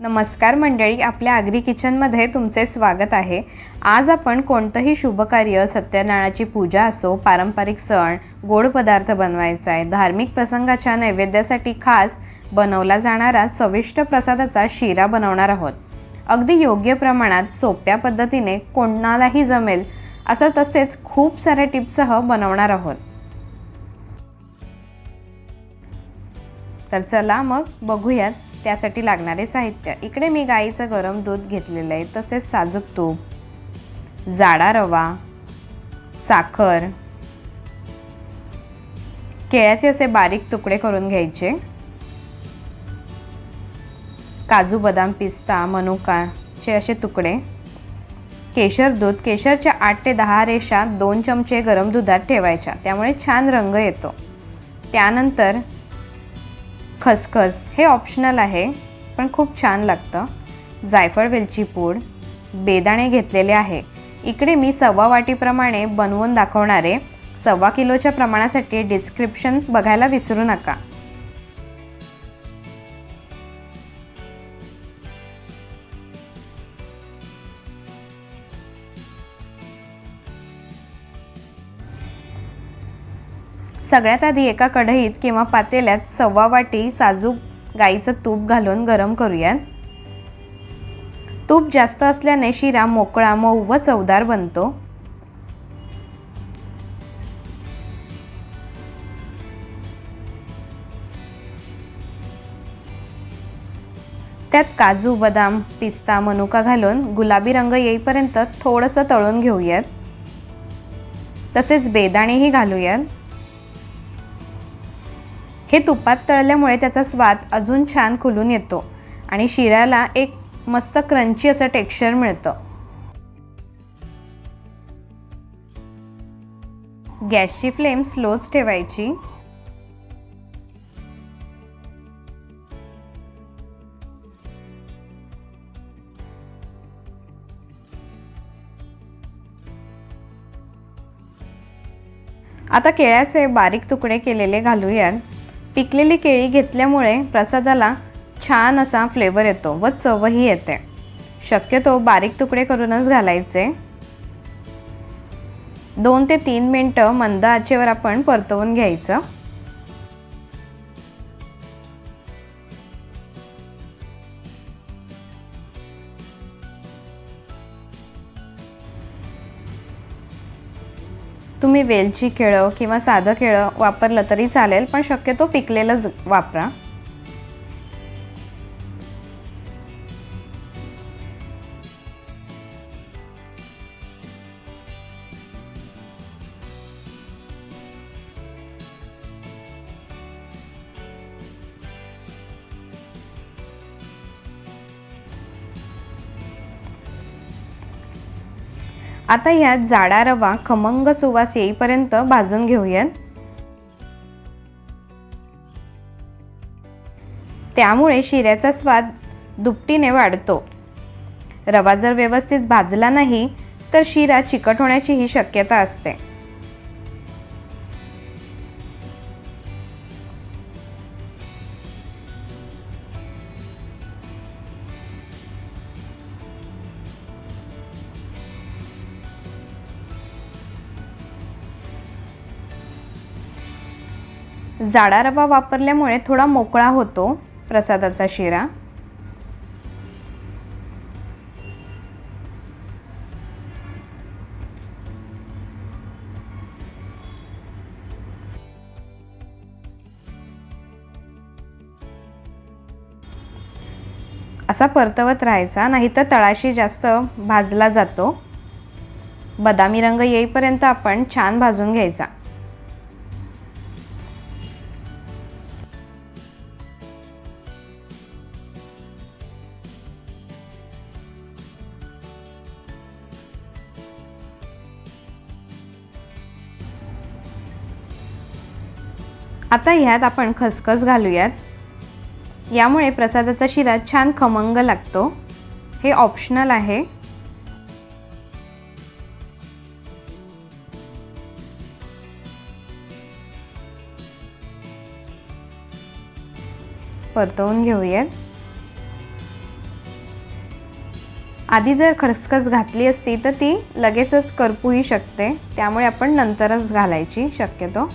नमस्कार मंडळी आपल्या आगरी किचनमध्ये तुमचे स्वागत आहे. आज आपण कोणतंही शुभकार्य सत्यनारायणाची पूजा असो पारंपरिक सण गोड पदार्थ बनवायचा आहे धार्मिक प्रसंगाच्या नैवेद्यासाठी खास बनवला जाणारा चविष्ट प्रसादाचा शिरा बनवणार आहोत. अगदी योग्य प्रमाणात सोप्या पद्धतीने कोणालाही जमेल असं तसेच खूप साऱ्या टिप्ससह बनवणार आहोत. तर चला मग बघूयात त्यासाठी लागणारे साहित्य. इकडे मी गाईचं गरम दूध घेतलेलं आहे. तसेच साजूक तूप जाडा रवा साखर केळ्याचे असे बारीक तुकडे करून घ्यायचे. काजू बदाम पिस्ता मनुकाचे असे तुकडे. केशर दूध केशरच्या आठ ते दहा रेषा दोन चमचे गरम दुधात ठेवायच्या. त्यामुळे छान रंग येतो. त्यानंतर खसखस हे ऑप्शनल आहे पण खूप छान लागतं. जायफळ वेलची पूड बेदाणे घेतलेले आहे. इकडे मी सव्वा वाटीप्रमाणे बनवून दाखवणारे सव्वा किलोच्या प्रमाणासाठी डिस्क्रिप्शन बघायला विसरू नका. सगळ्यात आधी एका कढईत किंवा पातेल्यात सव्वा वाटी साजूक गाईचं तूप घालून गरम करूयात. तूप जास्त असल्याने शिरा मोकळा मऊ व चवदार बनतो. त्यात काजू बदाम पिस्ता मनुका घालून गुलाबी रंग येईपर्यंत थोडंसं तळून घेऊयात. तसेच बेदाणेही घालूयात. हे तुपात तळल्यामुळे त्याचा स्वाद अजून छान खुलून येतो आणि शिऱ्याला एक मस्त क्रंची असं टेक्स्चर मिळतं. गॅसची फ्लेम स्लोच ठेवायची. आता केळ्याचे बारीक तुकडे केलेले घालूयात. पिकलेली केळी घेतल्यामुळे प्रसादाला छान असा फ्लेवर येतो व चवही येते. शक्यतो बारीक तुकडे करूनच घालायचे. दोन ते तीन मिनटं मंद आचेवर आपण परतवून घ्यायचं. तुम्ही वेलची केळं किंवा साधं केळं वापरलं तरी चालेल पण शक्यतो पिकलेलंच वापरा. आता ह्यात जाडा रवा खमंग सुवास येईपर्यंत भाजून घेऊयात. त्यामुळे शिऱ्याचा स्वाद दुपटीने वाढतो. रवा जर व्यवस्थित भाजला नाही तर शिरा चिकट होण्याचीही शक्यता असते. जाडा रवा वापरल्यामुळे थोडा मोकळा होतो प्रसादाचा शिरा. असा परतवत राहायचा नाहीतर तळाशी जास्त भाजला जातो. बदामी रंग येईपर्यंत आपण छान भाजून घ्यायचा. आता ह्यात आपण खसखस घालूयात. यामुळे प्रसादाचा शिरा छान खमंग लागतो. हे ऑप्शनल आहे. परतवून घेऊयात. आधी जर खसखस घातली असती तर ती लगेचच करपूही शकते. त्यामुळे आपण नंतरच घालायची शक्यतो.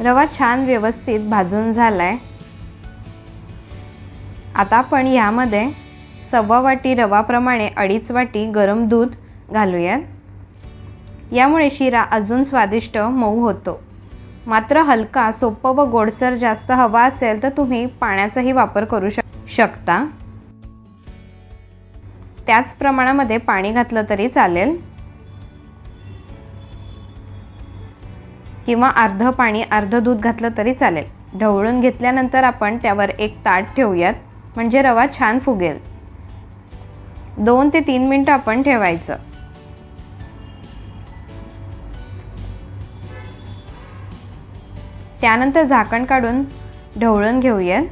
रवा छान व्यवस्थित भाजून झाला आहे आता आपण यामध्ये सव्वा वाटी रवाप्रमाणे अडीच वाटी गरम दूध घालूयात. यामुळे शिरा अजून स्वादिष्ट मऊ होतो. मात्र हलका सोपं व गोडसर जास्त हवा असेल तर तुम्ही पाण्याचाही वापर करू शक शकता. त्याच प्रमाणामध्ये पाणी घातलं तरी चालेल. किंवा अर्धं पाणी अर्धं दूध घातलं तरी चालेल. ढवळून घेतल्यानंतर आपण त्यावर एक ताट ठेवूयात म्हणजे रवा छान फुगेल. दोन ते तीन मिनटं आपण ठेवायचं. त्यानंतर झाकण काढून ढवळून घेऊयात.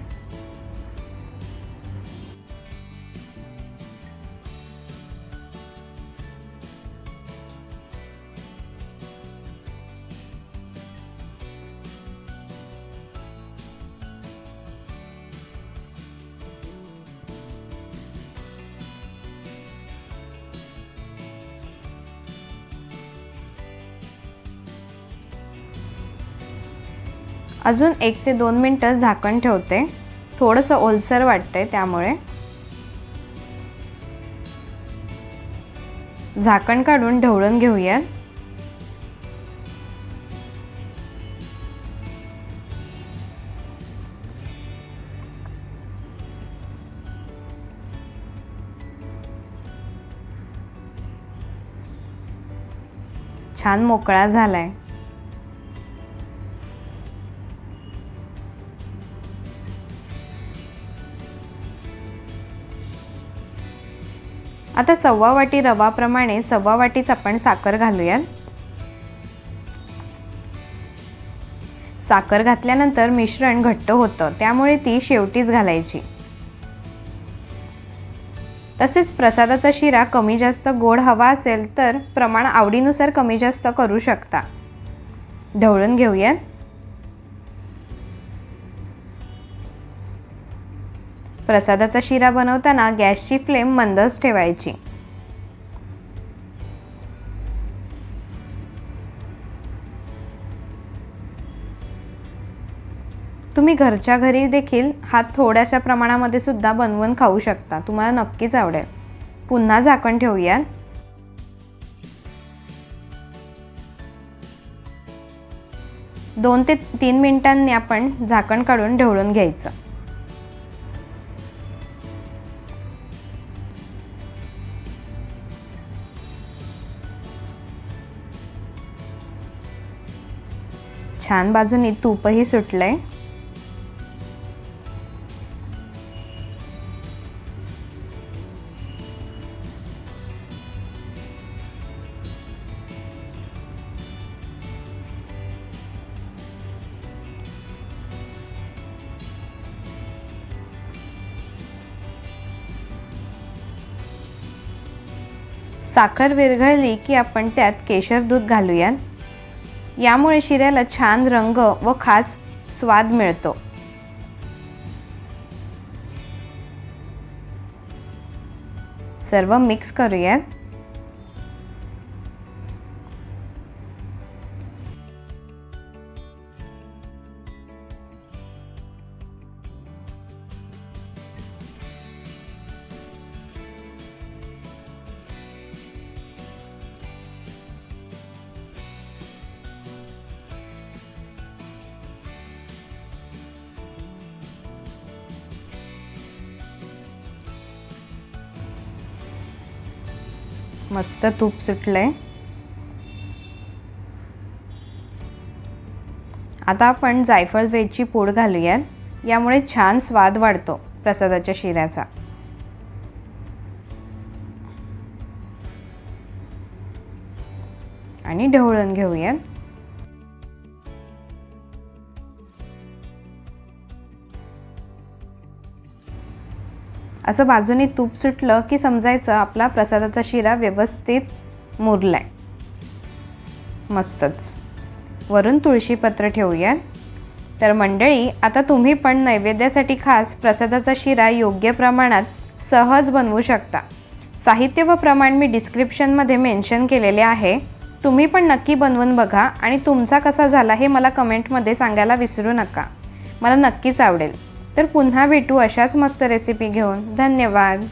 अजून एक ते दोन मिनटं झाकण ठेवते. थोडंसं ओलसर वाटतंय त्यामुळे. झाकण काढून ढवळून घेऊयात. छान मोकळा झाला आहे आता सव्वा वाटी रवाप्रमाणे सव्वा वाटीच आपण साखर घालूयात. साखर घातल्यानंतर मिश्रण घट्ट होतं त्यामुळे ती शेवटीच घालायची. तसेच प्रसादाचा शिरा कमी जास्त गोड हवा असेल तर प्रमाण आवडीनुसार कमी जास्त करू शकता. ढवळून घेऊयात. प्रसादाचा शिरा बनवताना गॅसची फ्लेम मंदच ठेवायची. तुम्ही घरच्या घरी देखील हा थोड्याशा प्रमाणामध्ये सुद्धा बनवून खाऊ शकता. तुम्हाला नक्कीच आवडेल. पुन्हा झाकण ठेवूयात. दोन ते तीन मिनिटांनी आपण झाकण काढून ढवळून घ्यायचं. छान बाजूनी तूपही सुटलंय. साखर विरघळली की आपण त्यात केशर दूध घालूयात. यामुळे शिऱ्याला छान रंग व खास स्वाद मिळतो. सर्व मिक्स करूयात. मस्त तूप सुटलंय. आता आपण जायफळ वेलची पूड घालूयात. यामुळे छान स्वाद वाढतो प्रसादाच्या शिऱ्याचा. आणि ढवळून घेऊयात. असं बाजूने तूप सुटलं की समजायचं आपला प्रसादाचा शिरा व्यवस्थित मुरला आहे मस्तच. वरून तुळशीपत्र ठेवूयात. तर मंडळी आता तुम्ही पण नैवेद्यासाठी खास प्रसादाचा शिरा योग्य प्रमाणात सहज बनवू शकता. साहित्य व प्रमाण मी डिस्क्रिप्शनमध्ये मेन्शन केलेले आहे. तुम्ही पण नक्की बनवून बघा आणि तुमचा कसा झाला हे मला कमेंटमध्ये सांगायला विसरू नका. मला नक्कीच आवडेल. तर पुन्हा भेटू अशाच मस्त रेसिपी घेऊन. धन्यवाद.